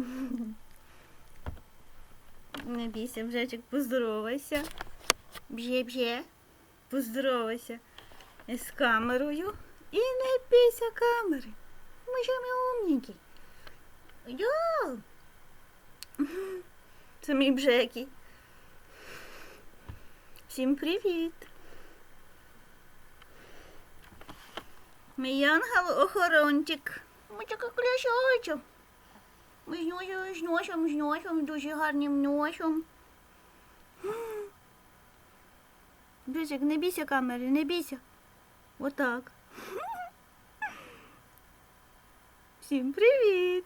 Не бійся, бжечик, поздоровайся. Б'є-б'є, поздоровайся з камерою. І не бійся камери. Ми ж ми умненькі. Йоу! Це мій бжекі. Всім привіт! Мій янгел охорончик. Ми такий кляшочок. З носом, з носом, з носом, дуже гарним носом. Бісик, не бійся камери, не бійся. Отак. Всім привіт!